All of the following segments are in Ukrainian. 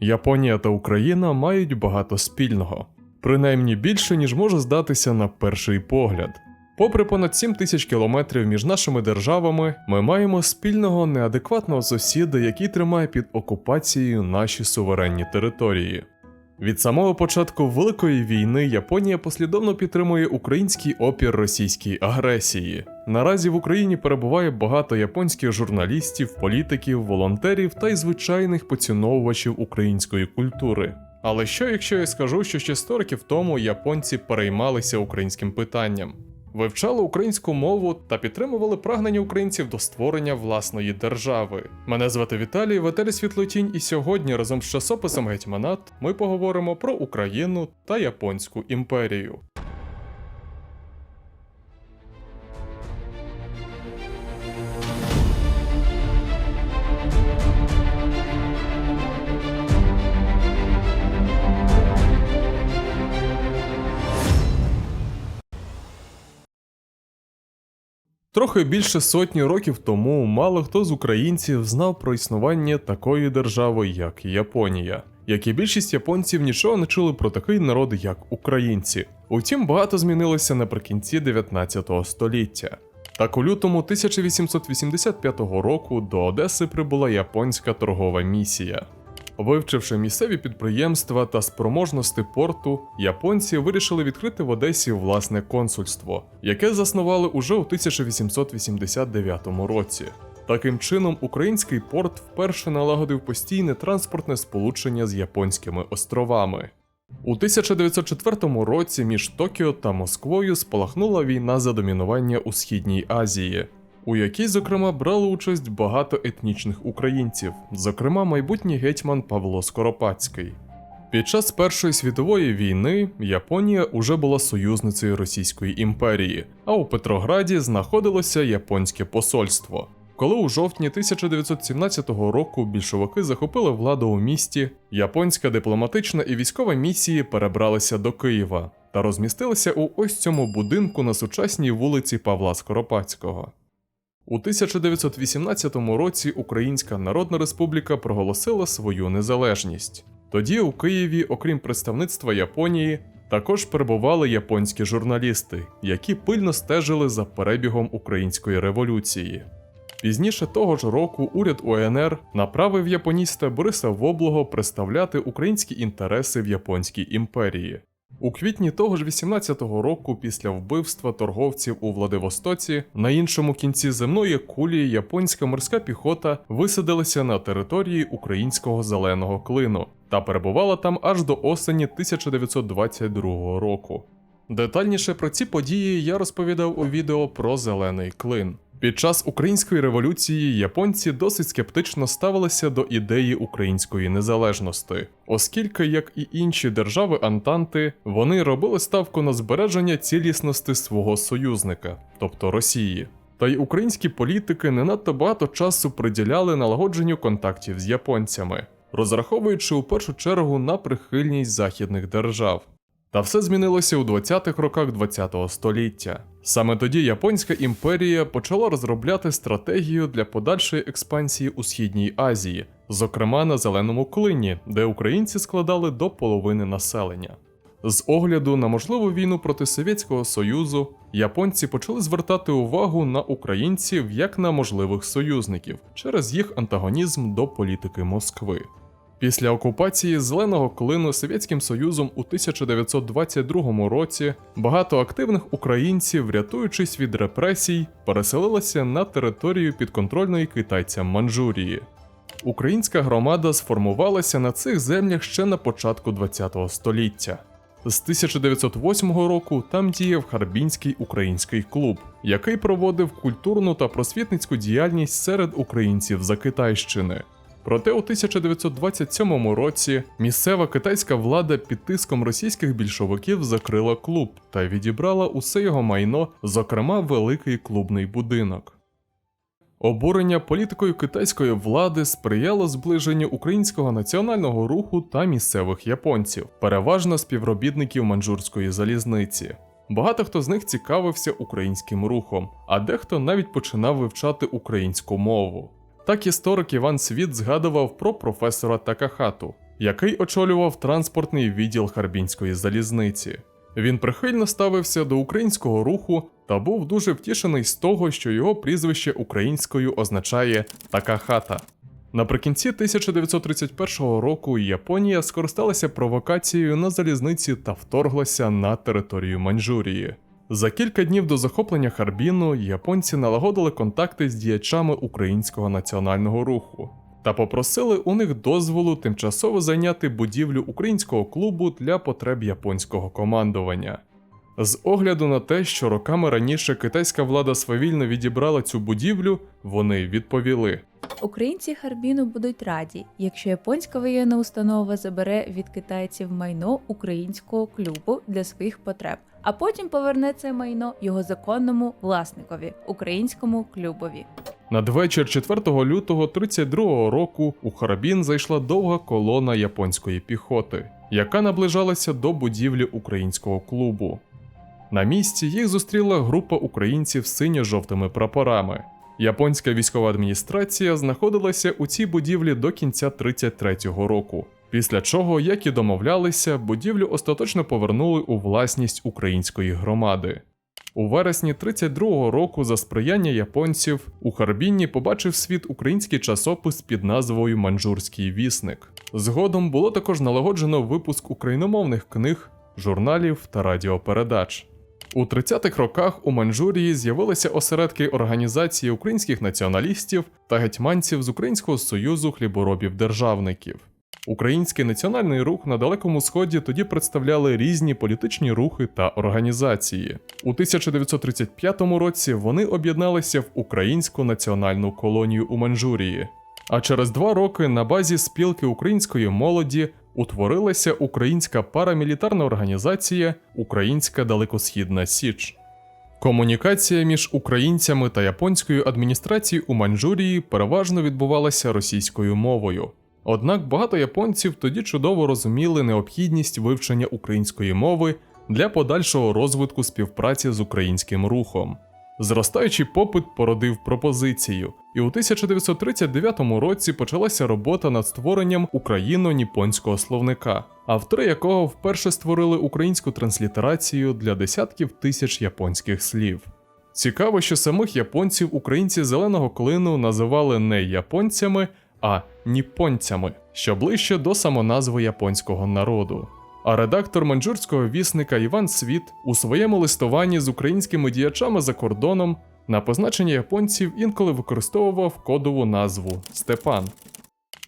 Японія та Україна мають багато спільного, принаймні більше, ніж може здатися на перший погляд. Попри понад 7 тисяч кілометрів між нашими державами, ми маємо спільного неадекватного сусіда, який тримає під окупацією наші суверенні території. Від самого початку Великої війни Японія послідовно підтримує український опір російській агресії. Наразі в Україні перебуває багато японських журналістів, політиків, волонтерів та й звичайних поціновувачів української культури. Але що якщо я скажу, що ще 100 років тому японці переймалися українським питанням? Вивчали українську мову та підтримували прагнення українців до створення власної держави. Мене звати Віталій, Віталій Світлотінь, і сьогодні разом з часописом Гетьманат ми поговоримо про Україну та Японську імперію. Трохи більше сотні років тому мало хто з українців знав про існування такої держави, як Японія. Як і більшість японців нічого не чули про такий народ, як українці. Утім, багато змінилося наприкінці 19 століття. Так у лютому 1885 року до Одеси прибула японська торгова місія. Вивчивши місцеві підприємства та спроможності порту, японці вирішили відкрити в Одесі власне консульство, яке заснували уже у 1889 році. Таким чином, український порт вперше налагодив постійне транспортне сполучення з японськими островами. У 1904 році між Токіо та Москвою спалахнула війна за домінування у Східній Азії, у якій, зокрема, брали участь багато етнічних українців, зокрема майбутній гетьман Павло Скоропадський. Під час Першої світової війни Японія уже була союзницею Російської імперії, а у Петрограді знаходилося японське посольство. Коли у жовтні 1917 року більшовики захопили владу у місті, японська дипломатична і військова місії перебралися до Києва та розмістилися у ось цьому будинку на сучасній вулиці Павла Скоропадського. У 1918 році Українська Народна Республіка проголосила свою незалежність. Тоді у Києві, окрім представництва Японії, також перебували японські журналісти, які пильно стежили за перебігом української революції. Пізніше того ж року уряд УНР направив японіста Бориса Воблого представляти українські інтереси в Японській імперії. У квітні того ж 18-го року, після вбивства торговців у Владивостоці, на іншому кінці земної кулі японська морська піхота висадилася на території українського зеленого клину та перебувала там аж до осені 1922 року. Детальніше про ці події я розповідав у відео про зелений клин. Під час української революції японці досить скептично ставилися до ідеї української незалежності, оскільки, як і інші держави Антанти, вони робили ставку на збереження цілісності свого союзника, тобто Росії. Та й українські політики не надто багато часу приділяли налагодженню контактів з японцями, розраховуючи у першу чергу на прихильність західних держав. Та все змінилося у 20-х роках ХХ століття. Саме тоді Японська імперія почала розробляти стратегію для подальшої експансії у Східній Азії, зокрема на зеленому клині, де українці складали до половини населення. З огляду на можливу війну проти Совєтського Союзу, японці почали звертати увагу на українців як на можливих союзників через їх антагонізм до політики Москви. Після окупації зеленого клину Совєтським Союзом у 1922 році багато активних українців, рятуючись від репресій, переселилися на територію підконтрольної китайцям Манчжурії. Українська громада сформувалася на цих землях ще на початку ХХ століття. З 1908 року там діяв Харбінський український клуб, який проводив культурну та просвітницьку діяльність серед українців за Китайщини. Проте у 1927 році місцева китайська влада під тиском російських більшовиків закрила клуб та відібрала усе його майно, зокрема великий клубний будинок. Обурення політикою китайської влади сприяло зближенню українського національного руху та місцевих японців, переважно співробітників манджурської залізниці. Багато хто з них цікавився українським рухом, а дехто навіть починав вивчати українську мову. Так історик Іван Світ згадував про професора Такахату. який очолював транспортний відділ Харбінської залізниці. Він прихильно ставився до українського руху та був дуже втішений з того, що його прізвище українською означає така хата. Наприкінці 1931 року Японія скористалася провокацією на залізниці та вторглася на територію Маньчжурії. За кілька днів до захоплення Харбіну японці налагодили контакти з діячами українського національного руху та попросили у них дозволу тимчасово зайняти будівлю українського клубу для потреб японського командування. З огляду на те, що роками раніше китайська влада свавільно відібрала цю будівлю, вони відповіли: Українці Харбіну будуть раді, якщо японська воєнна установа забере від китайців майно українського клубу для своїх потреб, а потім поверне це майно його законному власникові українському клубові. Надвечір 4 лютого 32 року у Харбін зайшла довга колона японської піхоти, яка наближалася до будівлі українського клубу. На місці їх зустріла група українців з синьо-жовтими прапорами. Японська військова адміністрація знаходилася у цій будівлі до кінця 33-го року. Після чого, як і домовлялися, будівлю остаточно повернули у власність української громади. У вересні 32-го року за сприяння японців у Харбіні побачив світ український часопис під назвою Манджурський вісник. Згодом було також налагоджено випуск україномовних книг, журналів та радіопередач. У 30-х роках у Маньчжурії з'явилися осередки організації українських націоналістів та гетьманців з Українського союзу хліборобів-державників. Український національний рух на Далекому Сході тоді представляли різні політичні рухи та організації. У 1935 році вони об'єдналися в Українську національну колонію у Маньчжурії. А через два роки на базі спілки української молоді утворилася українська парамілітарна організація Українська Далекосхідна Січ. Комунікація між українцями та японською адміністрацією у Маньчжурії переважно відбувалася російською мовою. Однак багато японців тоді чудово розуміли необхідність вивчення української мови для подальшого розвитку співпраці з українським рухом. Зростаючий попит породив пропозицію, і у 1939 році почалася робота над створенням україно-ніпонського словника, автори якого вперше створили українську транслітерацію для десятків тисяч японських слів. Цікаво, що самих японців українці зеленого клину називали не японцями, а ніпонцями, що ближче до самоназви японського народу. А редактор манджурського вісника Іван Світ у своєму листуванні з українськими діячами за кордоном на позначення японців інколи використовував кодову назву Степан.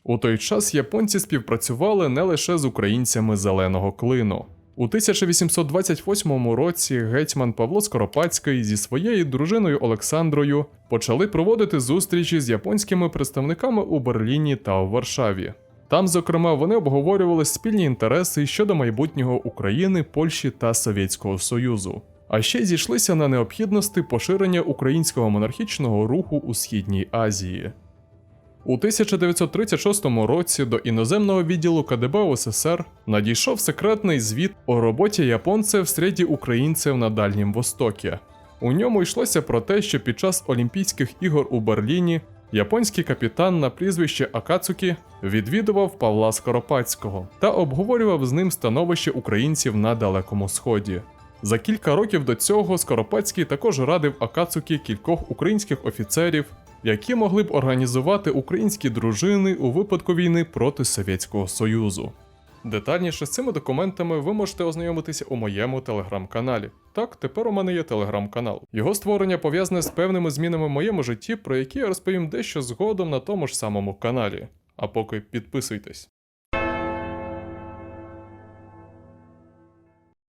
У той час японці співпрацювали не лише з українцями зеленого клину. У 1828 році гетьман Павло Скоропадський зі своєю дружиною Олександрою почали проводити зустрічі з японськими представниками у Берліні та у Варшаві. Там, зокрема, вони обговорювали спільні інтереси щодо майбутнього України, Польщі та Совєтського Союзу. А ще зійшлися на необхідності поширення українського монархічного руху у Східній Азії. У 1936 році до іноземного відділу КДБ УССР надійшов секретний звіт о роботі японців серед українців на Дальнім Востокі. У ньому йшлося про те, що під час Олімпійських ігор у Берліні японський капітан на прізвище Акацукі відвідував Павла Скоропадського та обговорював з ним становище українців на Далекому Сході. За кілька років до цього Скоропадський також радив Акацукі кількох українських офіцерів, які могли б організувати українські дружини у випадку війни проти Совєтського Союзу. Детальніше з цими документами ви можете ознайомитися у моєму телеграм-каналі. Так, тепер у мене є телеграм-канал. Його створення пов'язане з певними змінами в моєму житті, про які я розповім дещо згодом на тому ж самому каналі. А поки підписуйтесь.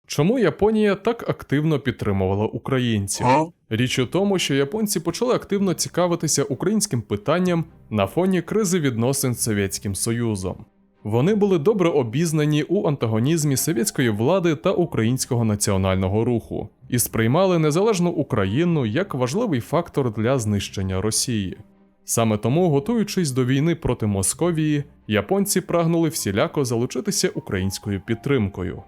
Чому Японія так активно підтримувала українців? Річ у тому, що японці почали активно цікавитися українським питанням на фоні кризи відносин з Совєтським Союзом. Вони були добре обізнані у антагонізмі совєтської влади та українського національного руху і сприймали незалежну Україну як важливий фактор для знищення Росії. Саме тому, готуючись до війни проти Московії, японці прагнули всіляко залучитися українською підтримкою.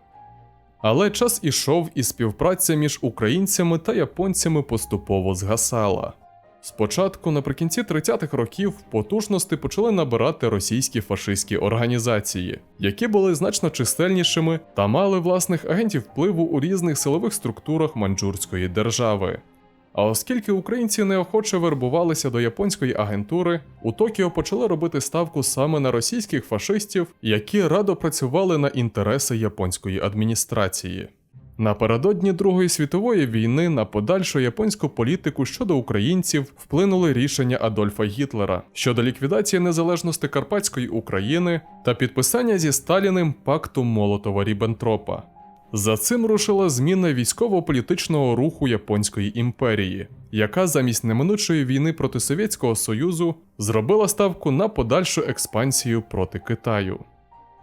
Але час ішов і співпраця між українцями та японцями поступово згасала. Спочатку, наприкінці 30-х років, потужності почали набирати російські фашистські організації, які були значно чисельнішими та мали власних агентів впливу у різних силових структурах маньчжурської держави. А оскільки українці неохоче вербувалися до японської агентури, у Токіо почали робити ставку саме на російських фашистів, які радо працювали на інтереси японської адміністрації. Напередодні Другої світової війни на подальшу японську політику щодо українців вплинули рішення Адольфа Гітлера щодо ліквідації незалежності Карпатської України та підписання зі Сталіним пакту Молотова Ріббентропа. За цим рушила зміна військово-політичного руху Японської імперії, яка замість неминучої війни проти Совєтського Союзу зробила ставку на подальшу експансію проти Китаю.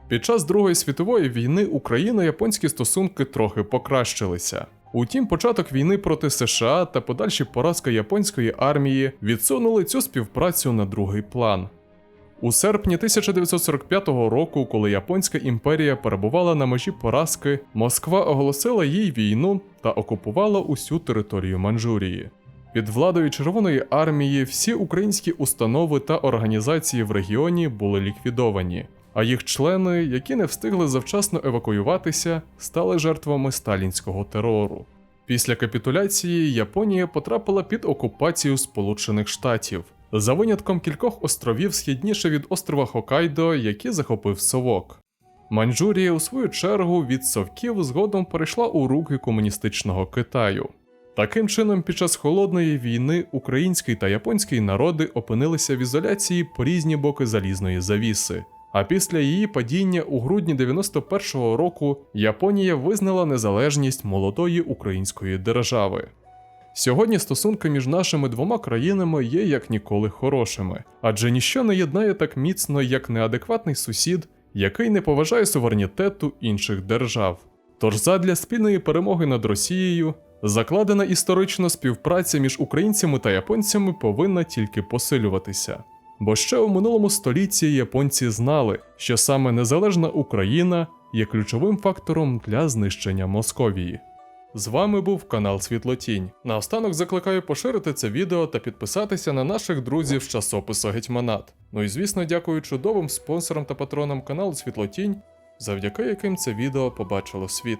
Під час Другої світової війни Україно-японські стосунки трохи покращилися. Утім, початок війни проти США та подальші поразки японської армії відсунули цю співпрацю на другий план. У серпні 1945 року, коли Японська імперія перебувала на межі поразки, Москва оголосила їй війну та окупувала усю територію Манчжурії. Під владою Червоної армії всі українські установи та організації в регіоні були ліквідовані, а їх члени, які не встигли завчасно евакуюватися, стали жертвами сталінського терору. Після капітуляції Японія потрапила під окупацію Сполучених Штатів, за винятком кількох островів східніше від острова Хокайдо, які захопив Совок. Маньчжурія, у свою чергу, від совків згодом перейшла у руки комуністичного Китаю. Таким чином, під час холодної війни український та японський народи опинилися в ізоляції по різні боки залізної завіси. А після її падіння у грудні 91-го року Японія визнала незалежність молодої української держави. Сьогодні стосунки між нашими двома країнами є як ніколи хорошими, адже ніщо не єднає так міцно, як неадекватний сусід, який не поважає суверенітету інших держав. Тож задля спільної перемоги над Росією закладена історична співпраця між українцями та японцями повинна тільки посилюватися. Бо ще у минулому столітті японці знали, що саме незалежна Україна є ключовим фактором для знищення Московії. З вами був канал Світлотінь. Наостанок закликаю поширити це відео та підписатися на наших друзів з часопису Гетьманат. Ну і звісно, дякую чудовим спонсорам та патронам каналу Світлотінь, завдяки яким це відео побачило світ.